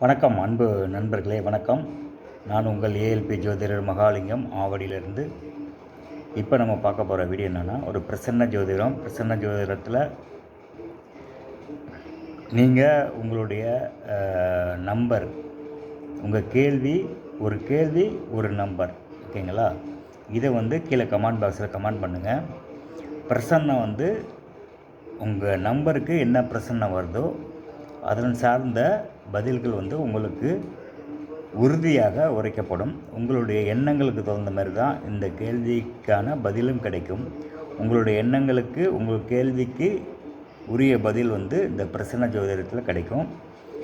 வணக்கம் அன்பு நண்பர்களே வணக்கம். நான் உங்கள் ஏஎல்பி ஜோதிடர் மகாலிங்கம். ஆவடியிலிருந்து இப்போ நம்ம பார்க்க போகிற வீடியோ என்னென்னா ஒரு பிரசன்ன ஜோதிடம். பிரசன்ன ஜோதிடத்தில் நீங்கள் உங்களுடைய நம்பர் உங்கள் கேள்வி ஒரு கேள்வி ஒரு நம்பர் ஓகேங்களா? இதை வந்து கீழே கமெண்ட் பாக்ஸில் கமெண்ட் பண்ணுங்கள் பிரசன்னம் வந்து உங்கள் நம்பருக்கு என்ன பிரசன்னம் வருதோ அதன் சார்ந்த பதில்கள் வந்து உங்களுக்கு உறுதியாக உரைக்கப்படும். உங்களுடைய எண்ணங்களுக்கு தகுந்த மாதிரி தான் இந்த கேள்விக்கான பதிலும் கிடைக்கும். உங்களுடைய எண்ணங்களுக்கு உங்கள் கேள்விக்கு உரிய பதில் வந்து இந்த பிரசன்ன ஜோதிடத்தில் கிடைக்கும்.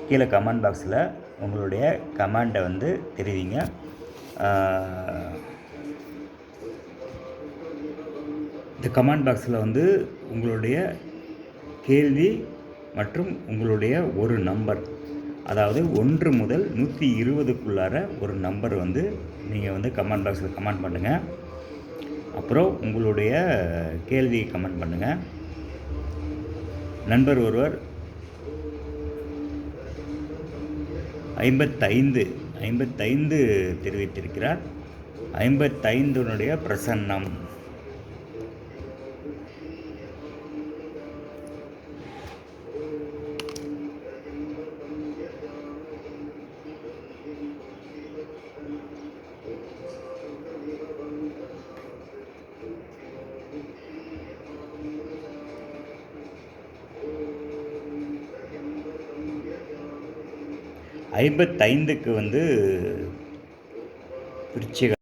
கீழே கமெண்ட் பாக்ஸில் உங்களுடைய கமெண்டை வந்து தெரிவிங்க. இந்த கமெண்ட் பாக்ஸில் வந்து உங்களுடைய கேள்வி மற்றும் உங்களுடைய ஒரு நம்பர். அதாவது ஒன்று முதல் நூற்றி இருபதுக்குள்ளார ஒரு நம்பர் வந்து நீங்கள் வந்து கமெண்ட் பாக்ஸில் கமெண்ட் பண்ணுங்கள் அப்புறம் உங்களுடைய கேள்வியை கமெண்ட் பண்ணுங்கள் நண்பர் ஒருவர் ஐம்பத்தைந்து ஐம்பத்தைந்து தெரிவித்திருக்கிறார். ஐம்பத்தைந்துனுடைய பிரசன்னம். ஐம்பத்தைந்துக்கு வந்து விருச்சிக